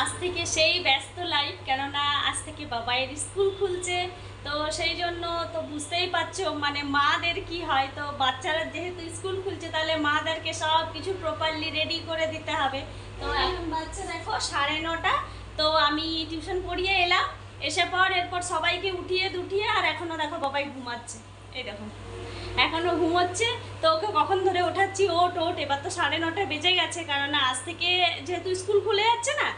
আজ থেকে সেই ব্যস্ত লাইফ কেননা আজ থেকে বাবাইয়ের স্কুল খুলছে তো সেই জন্য তো বুঝতেই পারছ মানে মাদের কি হয়? তো বাচ্চারা যেহেতু স্কুল খুলছে তাহলে মাদেরকে সব কিছু প্রপারলি রেডি করে দিতে হবে। তো এখন বাচ্চা দেখো সাড়ে নটা তো আমি টিউশন পড়িয়ে এলাম এসে পর এরপর সবাইকে উঠিয়ে দুঠিয়ে আর এখনও দেখো বাবাই ঘুমাচ্ছে। এই দেখো এখনও ঘুমোচ্ছে তো ওকে কখন ধরে ওঠাচ্ছি? ওট ওট এবার তো সাড়ে নটা বেজে গেছে কারণ আজ থেকে যেহেতু স্কুল খুলে যাচ্ছে না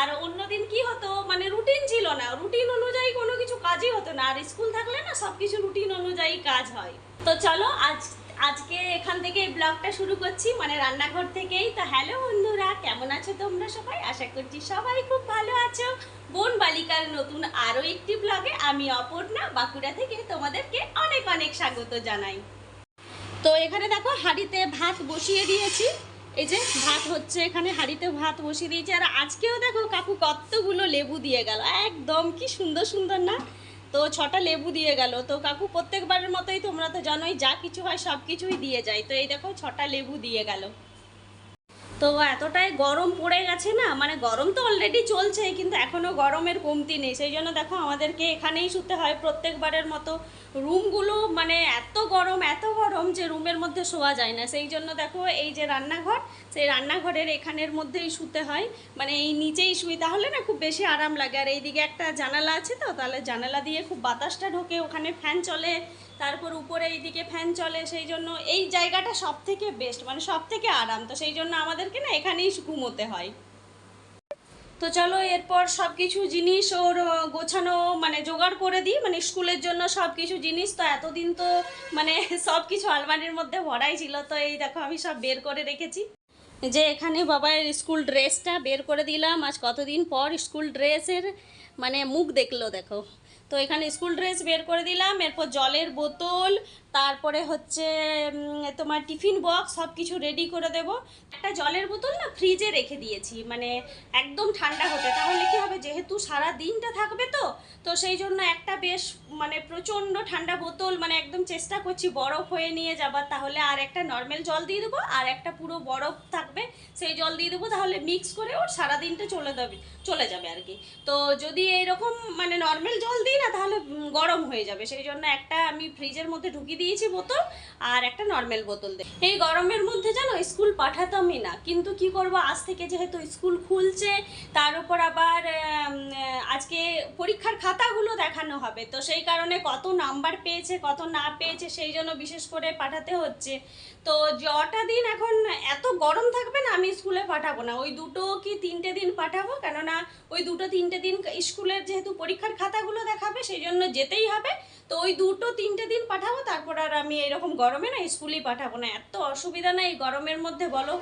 আর অন্যদিন কি হতো? মানে রুটিন ছিল না। রুটিন অনুযায়ী কোনো কিছু কাজই হতো না। আর স্কুল থাকলে না সব কিছু রুটিন অনুযায়ী কাজ হয়। তো চলো, আজ, আজকে এখান থেকে ব্লগটা শুরু করছি। মানে রান্নাঘর থেকেই। তো হ্যালো বন্ধুরা, কেমন আছো তোমরা সবাই? আশা করছি সবাই খুব ভালো আছো। বোন বালিকার নতুন আরও একটি ব্লগে আমি অপর্ণা বাঁকুড়া থেকে তোমাদেরকে অনেক অনেক স্বাগত জানাই। তো এখানে দেখো হাঁড়িতে ভাত বসিয়ে দিয়েছি। এই যে ভাত হচ্ছে, এখানে হাঁড়িতে ভাত বসিয়ে দিয়েছি। আর আজকেও দেখো কাকু কতগুলো লেবু দিয়ে গেল। একদম কি সুন্দর সুন্দর না? তো ছটা লেবু দিয়ে গেল। তো কাকু প্রত্যেকবারের মতোই তোমরা তো জানোই, যা কিছু হয় সব কিছুই দিয়ে যায়। তো এই দেখো ছটা লেবু দিয়ে গেল। তো এতটাই গরম পড়ে গেছে না? মানে গরম তো অলরেডি চলছে, কিন্তু এখনও গরমের কমতি নেই। সেই জন্য দেখো আমাদেরকে এখানেই শুতে হয় প্রত্যেকবারের মতো। রুমগুলো মানে এত গরম এত গরম যে রুমের মধ্যে শোয়া যায় না। সেই জন্য দেখো এই যে রান্নাঘর, সেই রান্নাঘরের এখানের মধ্যেই শুতে হয়। মানে এই নিচেই শুই, তাহলে না খুব বেশি আরাম লাগে। আর এইদিকে একটা জানালা আছে তো, তাহলে জানালা দিয়ে খুব বাতাসটা ঢোকে, ওখানে ফ্যান চলে। তারপর উপরে এইদিকে ফ্যান চলে, সেই জন্য এই জায়গাটা সব থেকে বেস্ট মানে সব থেকে আরাম। তো সেই জন্য আমাদেরকে না এখানেই ঘুমোতে হয়। তো চলো এরপর সব কিছু জিনিস ওর গোছানো মানে জোগাড় করে দিই মানে স্কুলের জন্য সব কিছু জিনিস। তো এতদিন তো মানে সব কিছু আলমারির মধ্যে ভরাই ছিল। তো এই দেখো আমি সব বের করে রেখেছি। যে এখানে বাবার স্কুল ড্রেসটা বের করে দিলাম। আজ কতদিন পর স্কুল ড্রেসের মানে মুখ দেখল, দেখো। তো এখানে স্কুল ড্রেস বের করে দিলাম এরপর জলের বোতল তারপরে হচ্ছে তোমার টিফিন বক্স সব কিছু রেডি করে দেব। একটা জলের বোতল না ফ্রিজে রেখে দিয়েছি মানে একদম ঠান্ডা হতে। তাহলে কি হবে? যেহেতু সারা দিনটা থাকবে তো তো সেই জন্য একটা বেশ মানে প্রচণ্ড ঠান্ডা বোতল মানে একদম চেষ্টা করছি বরফ হয়ে নিয়ে যাবার। তাহলে আর একটা নর্মাল জল দিয়ে দেবো, আর একটা পুরো বরফ থাকবে, সেই জল দিয়ে দেবো। তাহলে মিক্স করে ওর সারা দিনটা চলে যাবে চলে যাবে আর কি। তো যদি এইরকম মানে নর্মাল জল দিই না, তাহলে গরম হয়ে যাবে। সেই জন্য একটা আমি ফ্রিজের মধ্যে ঢুকিয়ে দিয়েছি বোতল আর একটা নর্মাল বোতল দিয়ে এই গরমের মধ্যে জানো স্কুল পাঠাতামই না। কিন্তু কি করব, আজ থেকে যেহেতু স্কুল খুলছে, তার উপর আবার আজকে পরীক্ষার খাতাগুলো দেখানো হবে। তো সেই কারণে কত নাম্বার পেয়েছে, কত না পেয়েছে, সেই জন্য বিশেষ করে পাঠাতে হচ্ছে। তো যটা দিন এখন এত গরম থাকবে না, আমি স্কুলে পাঠাবো না। ওই দুটো কি তিনটে দিন পাঠাবো? কেননা ওই দুটো তিনটে দিন স্কুলের যেহেতু পরীক্ষার খাতাগুলো দেখাবে সেই জন্য যেতেই হবে। তো ওই দুটো তিনটে দিন পাঠাবো, তারপর আর আমি এরকম গরমে না স্কুলেই পাঠাবো না। এত অসুবিধা না এই গরমের মধ্যে, বলো?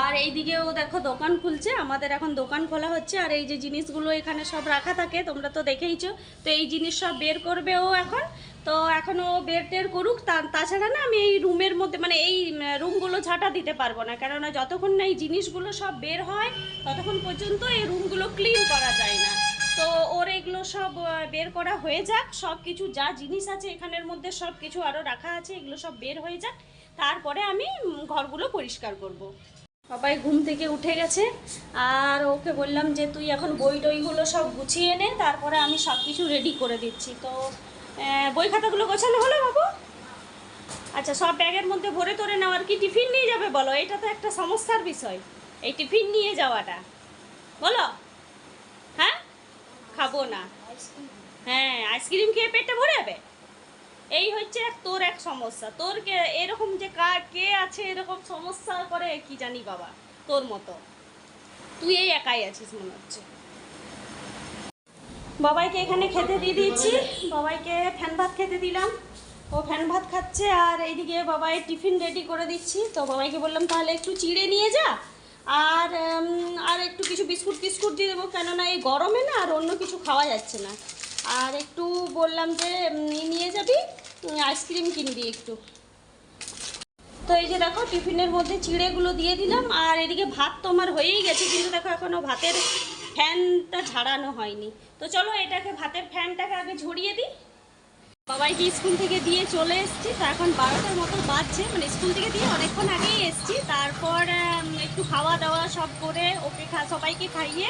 আর এইদিকেও দেখো দোকান খুলছে, আমাদের এখন দোকান খোলা হচ্ছে, আর এই যে জিনিসগুলো এখানে সব রাখা থাকে, তোমরা তো দেখেইছো। তো এই জিনিস সব বের করবে ও এখন। তো এখন ও বের টের করুক তাছাড়া না আমি এই রুমের মধ্যে মানে এই রুমগুলো ঝাঁটা দিতে পারব না। কেননা যতক্ষণ না এই জিনিসগুলো সব বের হয়, ততক্ষণ পর্যন্ত এই রুমগুলো ক্লিন করা যায় না। তো ওর এগুলো সব বের করা হয়ে যাক। সব কিছু যা জিনিস আছে এখানের মধ্যে সব কিছু আরও রাখা আছে, এগুলো সব বের হয়ে যাক। তারপরে আমি ঘরগুলো পরিষ্কার করব। সবাই ঘুম থেকে উঠে গেছে, আর ওকে বললাম যে, তুই এখন বই টইগুলো সব গুছিয়ে নে, তারপরে আমি সব কিছু রেডি করে দিচ্ছি। তো বই খাতাগুলো গোছানো হলো বাবু? আচ্ছা সব ব্যাগের মধ্যে ভরে তোরে নেওয়ার কি টিফিন নিয়ে যাবে বলো? এটা তো একটা সমস্যার বিষয়। এই টিফিন নিয়ে যাওয়াটা। বলো? হ্যাঁ? খাব না। হ্যাঁ আইসক্রিম খেয়ে পেটটা ভরে যাবে? এই হচ্ছে এক তোর এক সমস্যা। তোর কে এরকম যে কা কে আছে এরকম সমস্যা করে কি জানি বাবা তোর মতো। তুই এই একাই আছিস মনে হচ্ছে। বাবাইকে এখানে খেতে দিয়ে দিয়েছি। বাবাইকে ফ্যান ভাত খেতে দিলাম। ও ফ্যান ভাত খাচ্ছে আর এইদিকে বাবাই টিফিন রেডি করে দিচ্ছি। তো বাবাইকে বললাম তাহলে একটু চিড়ে নিয়ে যা। আর আর একটু কিছু বিস্কুট টিস্কুট দিয়ে দেবো। কেননা এই গরমে না আর অন্য কিছু খাওয়া যাচ্ছে না। আর একটু বললাম যে নিয়ে যাবি আইসক্রিম কিনবি একটু। তো এই যে দেখো, টিফিনের মধ্যে চিড়েগুলো দিয়ে দিলাম, আর এদিকে ভাত তো আমার হয়েই গেছে, কিন্তু দেখো এখনও ভাতের ফ্যানটা ঝাড়ানো হয়নি। তো চলো এটাকে ভাতের ফ্যানটাকে আগে ঝরিয়ে দিই। বাবাইকে স্কুল থেকে দিয়ে চলে এসেছি? তো এখন বারোটার মতো বাজছে। মানে স্কুল থেকে দিয়ে অনেকক্ষণ আগেই এসেছি। তারপর একটু খাওয়া দাওয়া সব করে ওকে সবাইকে খাইয়ে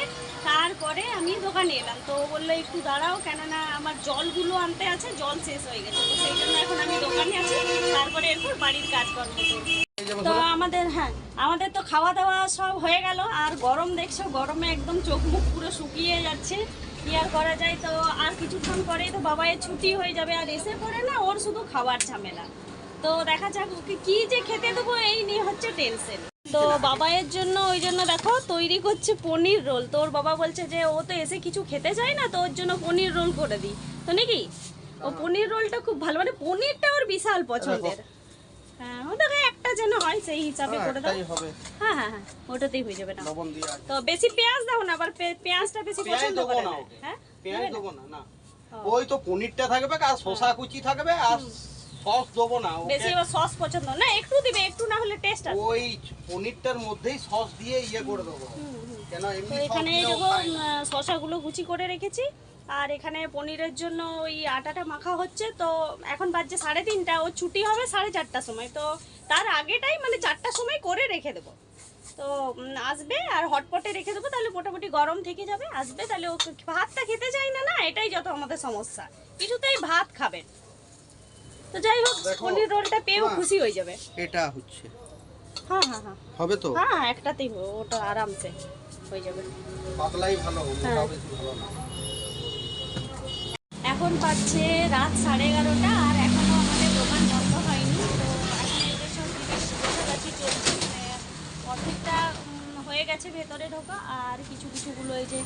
তারপরে আমি দোকানে এলাম। তো বলল, একটু দাঁড়াও, কেননা আমার জলগুলো আনতে আছে, জল শেষ হয়ে গেছে। তো সেই জন্য এখন আমি দোকানে আছি। তারপরে এরপর বাড়ির কাজকর্ম করব। তো আমাদের হ্যাঁ আমাদের তো খাওয়া দাওয়া সব হয়ে গেল। আর গরম দেখছ, গরমে একদম চোখ মুখ পুরো শুকিয়ে যাচ্ছে। কি আর করা যায়? তো আর কিছুক্ষণ পরেই তো বাবাইয়ের ছুটি হয়ে যাবে। আর এসে পড়ে না, ওর শুধু খাবার ঝামেলা। তো দেখা যাক ওকে কি যে খেতে দেবো, এই নিয়ে হচ্ছে টেনশন তো বাবাইয়ের জন্য, ওই জন্য দেখো, তৈরি করছে পনির রোল। তো ওর বাবা বলছে যে, ও তো এসে কিছু খেতে চায় না, তো ওর জন্য পনির রোল করে দিই। তো নাকি? ও পনির রোলটা খুব ভালো মানে পনিরটা ওর বিশাল পছন্দের। হ্যাঁ ও দেখো একটা যেন হয় সেই হিসাবে করে দাও। হ্যাঁ হ্যাঁ হ্যাঁ ওটাতেই হয়ে যাবে না? লবণ দিয়ে আছে। তো বেশি পেঁয়াজ দাও না আবার পেঁয়াজটা বেশি পছন্দ করে না না। হ্যাঁ পেঁয়াজ দেবো না? না ওই তো পনিরটা থাকবে আর শসা কুচি থাকবে আর সস দেবো না বেশি এবার সস পছন্দ না একটু দিবে একটু না হলে টেস্ট ওই পনিরটার মধ্যেই সস দিয়ে ইয়ে করে দেবো। কেন এমনি এখানে দেখো শসাগুলো কুচি করে রেখেছি। আর এখানে পনিরের জন্য ওই আটাটা মাখা হচ্ছে তো এখন বাজছে সাড়ে তিনটা ও ছুটি হবে সাড়ে চারটার সময় তো তার আগেটাই মানে চারটার সময় করে রেখে দেবো। তো আসবে আর হটপটে রেখে দেবো তাহলে মোটামুটি গরম থেকে যাবে আসবে তাহলে ও ভাতটা খেতে চায় না না এটাই যত আমাদের সমস্যা কিছুতেই ভাত খাবে তো যাই হোক পনির রোলটা পেয়েও খুশি হয়ে যাবে। এটা হচ্ছে। হ্যাঁ হ্যাঁ হ্যাঁ। হবে তো? হ্যাঁ একটাতেই ওটা আরামসে হয়ে যাবে। পাতলাই ভালো হ্যাঁ। মোটা বেশি ভালো না। পাচ্ছে রাত সাড়ে এগারোটা আর এখনও আমাদের দোকান বন্ধ হয়নি। তো এখন সব জিনিস গোছাগাছি চলছে মানে অর্ধেকটা হয়ে গেছে ভেতরে ঢোকা আর কিছু কিছুগুলো এই যে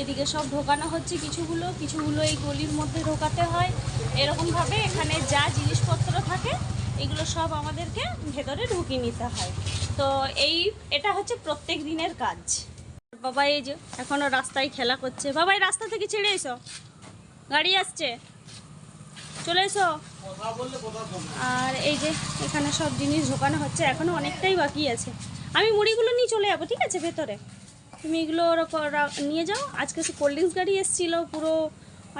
এদিকে সব ঢোকানো হচ্ছে কিছুগুলো কিছুগুলো এই গলির মধ্যে ঢোকাতে হয়। এরকমভাবে এখানে যা জিনিসপত্র থাকে, এগুলো সব আমাদেরকে ভেতরে ঢুকিয়ে নিতে হয়। তো এই, এটা হচ্ছে প্রত্যেক দিনের কাজ। বাবা, এই যে এখনও রাস্তায় খেলা করছে। বাবা, এই রাস্তা থেকে ছেড়ে এসো? গাড়ি আসছে। চলে এসো। আর এই যে এখানে সব জিনিস ঢোকানো হচ্ছে এখনও অনেকটাই বাকি আছে। আমি মুড়িগুলো নিয়ে চলে যাব ঠিক আছে ভেতরে। তুমি এগুলো নিয়ে যাও। আজকে সে কোল্ড ড্রিঙ্কস গাড়ি এসেছিল পুরো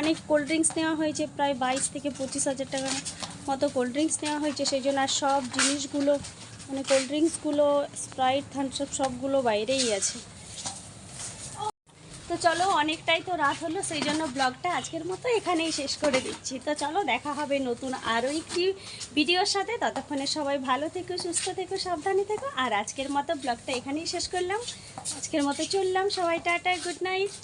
অনেক কোল্ড ড্রিঙ্কস নেওয়া হয়েছে প্রায় বাইশ থেকে পঁচিশ হাজার টাকার মতো কোল্ড ড্রিঙ্কস নেওয়া হয়েছে। সেই জন্য আর সব জিনিসগুলো মানে কোল্ড ড্রিঙ্কসগুলো স্প্রাইট থামসআপ সবগুলো বাইরেই আছে। তো চলো, অনেকটাই তো রাত হলো, সেই জন্য ব্লগটা আজকের মতো এখানেই শেষ করে দিচ্ছি। তো চলো, দেখা হবে নতুন আরও একটি ভিডিওর সাথে। ততক্ষণে সবাই ভালো থেকো, সুস্থ থেকো, সাবধানে থেকো। আর আজকের মতো ব্লগটা এখানেই শেষ করলাম। আজকের মতো চললাম সবাই, টাটা, গুড নাইট।